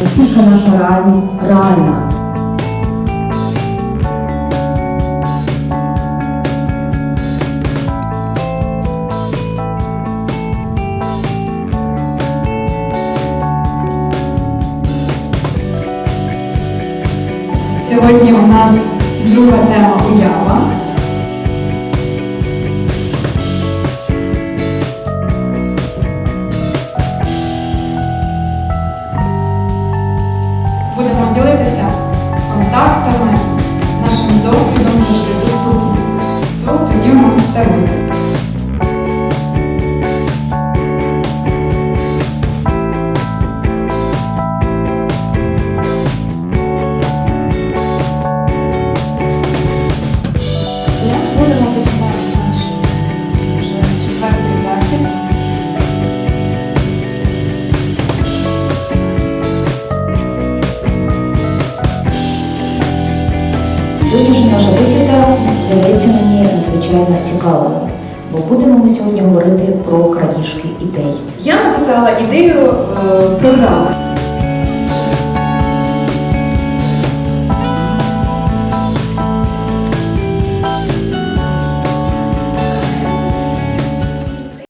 програмі Реальна. Сьогодні у нас друга тема уява. Сьогоднішня наша бесіда видається мені надзвичайно цікавою, бо будемо ми сьогодні говорити про крадіжки ідей. Я написала ідею е, програми.